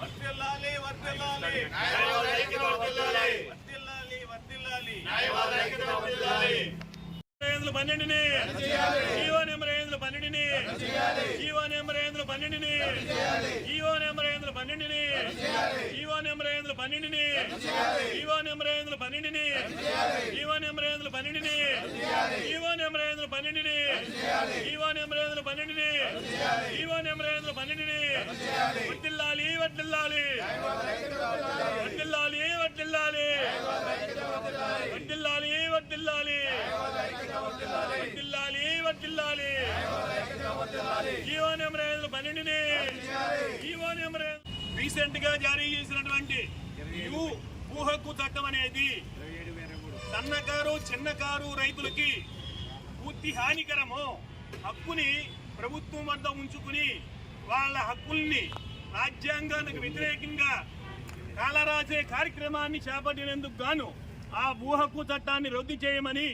వర్ధిల్లాలి ఐదు పన్నెండుని GO number ఐదు పన్నెండుని జీవో నెంబర్ ఐదు పన్నెండుని జీవో నెంబర్ ఐదు పన్నెండుని జీవో నెంబర్ ఐదు పన్నెండుని జీవో నెంబర్ ఐదు పన్నెండుని జీవో నెంబర్ ఐదు పన్నెండుని జీవో నెంబర్ ఐదు పన్నెండుని జీవో నెంబర్ ఐదు పన్నెండుని జీవో నెంబర్ ఐదు పన్నెండుని వడ్డిల్లాలి. వడ్డిల్లాలి వడ్డిల్లాలి. వడ్డిల్లాలి వడ్డిల్లాలి. వడ్డిల్లాలి వడ్డిల్లాలి. జీవో నెంబర్ ఐదు పన్నెండుని జీవో నెంబర్ రీసెంట్గా జారీ చేసినటువంటి యూ ఊహక్కు చట్టం అనేది సన్నకారు చిన్నకారు రైతులకి పూర్తి హానికరము. హక్కుని ప్రభుత్వం వద్ద ఉంచుకుని వాళ్ళ హక్కుల్ని రాజ్యాంగానికి వ్యతిరేకంగా కాలరాజే కార్యక్రమాన్ని చేపట్టినందుకు గాను ఆ ఊహకు చట్టాన్ని రద్దు చేయమని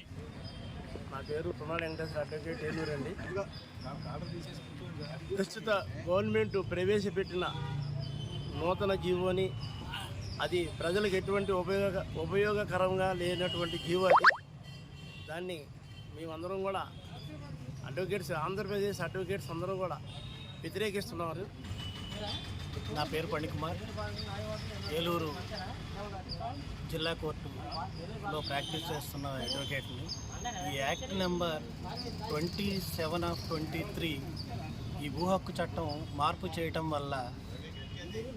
నా పేరు తుమ్మల వెంకటేశ్వర అడ్వకేట్ ఏలూరు అండి. ప్రస్తుత గవర్నమెంట్ ప్రవేశపెట్టిన నూతన జీవోని అది ప్రజలకు ఎటువంటి ఉపయోగ ఉపయోగకరంగా లేనటువంటి జీవో అది. దాన్ని మేమందరం కూడా అడ్వకేట్స్ ఆంధ్రప్రదేశ్ అడ్వకేట్స్ అందరూ కూడా వ్యతిరేకిస్తున్నారు. నా పేరు పణికుమార్ ఏలూరు జిల్లా కోర్టులో ప్రాక్టీస్ చేస్తున్న అడ్వకేట్ని ఈ act number twenty seven of twenty three ఈ భూ హక్కు చట్టం మార్పు చేయటం వల్ల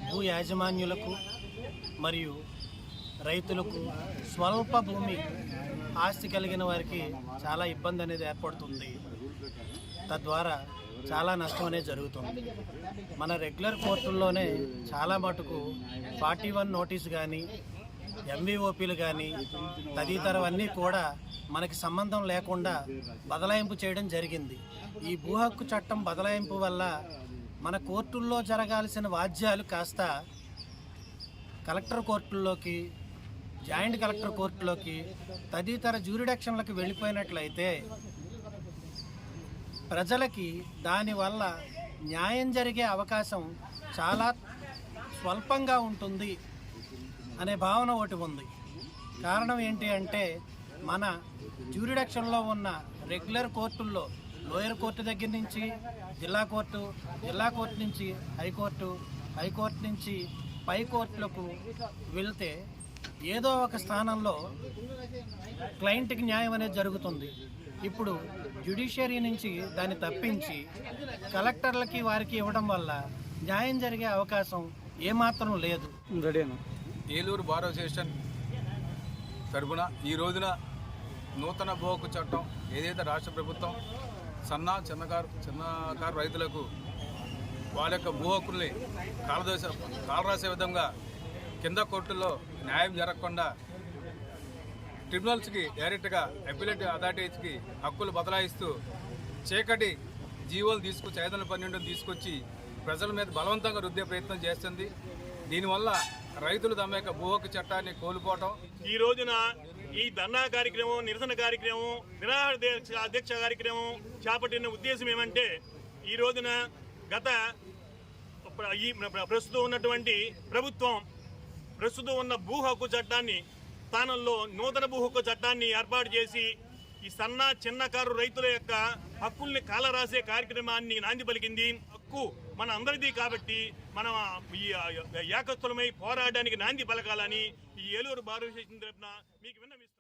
భూ యాజమాన్యులకు మరియు రైతులకు స్వల్ప భూమి ఆస్తి కలిగిన వారికి చాలా ఇబ్బంది అనేది ఏర్పడుతుంది. తద్వారా చాలా నష్టం అనేది జరుగుతుంది. మన రెగ్యులర్ కోర్టుల్లోనే చాలా మటుకు ఫార్టీ వన్ నోటీస్ కానీ ఎంవీఓపీలు కానీ తదితరవన్నీ కూడా మనకి సంబంధం లేకుండా బదలాయింపు చేయడం జరిగింది. ఈ భూ హక్కు చట్టం బదలాయింపు వల్ల మన కోర్టుల్లో జరగాల్సిన వాద్యాలు కాస్త కలెక్టర్ కోర్టుల్లోకి జాయింట్ కలెక్టర్ కోర్టులోకి తదితర జ్యూరిడక్షన్లకు వెళ్ళిపోయినట్లయితే ప్రజలకి దానివల్ల న్యాయం జరిగే అవకాశం చాలా స్వల్పంగా ఉంటుంది అనే భావన ఒకటి ఉంది. కారణం ఏంటి అంటే మన జ్యూరిడక్షన్లో ఉన్న రెగ్యులర్ కోర్టుల్లో లోయర్ కోర్టు దగ్గర నుంచి జిల్లా కోర్టు జిల్లా కోర్టు నుంచి హైకోర్టు హైకోర్టు నుంచి పై కోర్టులకు వెళ్తే ఏదో ఒక స్థానంలో క్లయింట్కి న్యాయం అనేది జరుగుతుంది. ఇప్పుడు జ్యుడిషియరీ నుంచి దాన్ని తప్పించి కలెక్టర్లకి వారికి ఇవ్వడం వల్ల న్యాయం జరిగే అవకాశం ఏమాత్రం లేదు. ఏలూరు బార్ అసోసియేషన్ తరపున ఈ రోజున నూతన భూహక్కు చట్టం ఏదైతే రాష్ట్ర ప్రభుత్వం సన్న చిన్నకారు చిన్నకారు రైతులకు వాళ్ళ యొక్క భూ హక్కుల్ని కాలదోస కాలరాసే విధంగా కింద కోర్టుల్లో న్యాయం జరగకుండా ట్రిబ్యునల్స్కి డైరెక్ట్గా అపిలేట్ అథారిటీస్కి హక్కులు బదలాయిస్తూ చీకటి జీవోలు తీసుకొచ్చి ఐదు వందల పన్నెండుని తీసుకొచ్చి ప్రజల మీద బలవంతంగా రుద్దే ప్రయత్నం చేస్తుంది. దీనివల్ల రైతులు తమ యొక్క భూ హక్కు చట్టాన్ని కోల్పోవటం. ఈ రోజున ఈ ధర్నా కార్యక్రమం నిరసన కార్యక్రమం నిరాహార అధ్యక్ష కార్యక్రమం చేపట్టిన ఉద్దేశం ఏమంటే ఈ రోజున గత ఈ ప్రస్తుతం ఉన్నటువంటి ప్రభుత్వం ప్రస్తుతం ఉన్న భూ హక్కు చట్టాన్ని స్థానంలో నూతన భూహక్కు చట్టాన్ని ఏర్పాటు చేసి ఈ సన్న చిన్నకారు రైతుల యొక్క హక్కుల్ని కాలరాసే కార్యక్రమాన్ని నాంది పలికింది. హక్కు మన అందరిది కాబట్టి మనం ఈ ఏకత్వమై పోరాడడానికి నాంది పలకాలని ఈ ఏలూరు భారత తరపున మీకు విన్నవిస్తున్నాం.